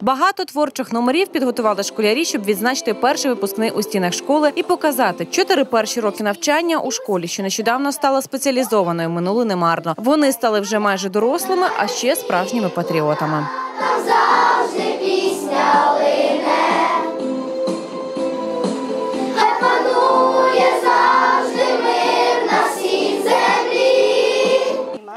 Багато творчих номерів підготували школярі, щоб відзначити перший випускний у стінах школи і показати чотири перші роки навчання у школі, що нещодавно стала спеціалізованою, минули немарно. Вони стали вже майже дорослими, а ще справжніми патріотами.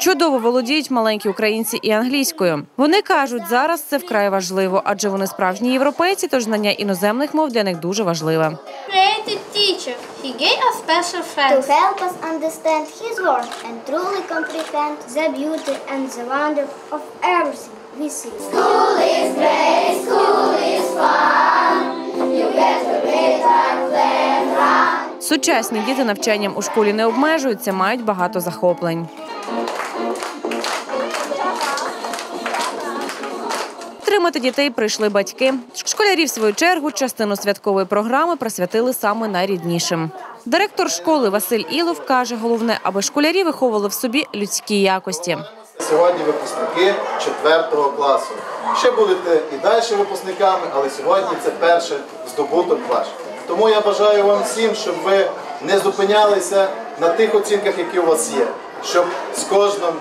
Чудово володіють маленькі українці і англійською. Вони кажуть, зараз це вкрай важливо, адже вони справжні європейці, тож знання іноземних мов для них дуже важливе. teacher. He gave us special to help us understand His word and truly comprehend the beauty and the wonder of everything we see. School is great, school is fun. You get to read and play and run. Сучасні діти навчанням у школі не обмежуються, мають багато захоплень. Підтримати дітей прийшли батьки. Школярі, в свою чергу, частину святкової програми присвятили саме найріднішим. Директор школи Василь Ілов каже, головне, аби школярі виховували в собі людські якості. Сьогодні випускники 4 класу. Ще будете і далі випускниками, але сьогодні це перший здобуток ваш. Тому я бажаю вам всім, щоб ви не зупинялися на тих оцінках, які у вас є, щоб з кожним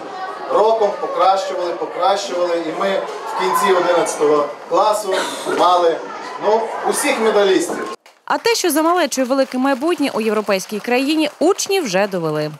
роком покращували, покращували, і ми в кінці 11 класу мали ну, усіх медалістів. А те, що за малечою велике майбутнє у європейській країні, учні вже довели.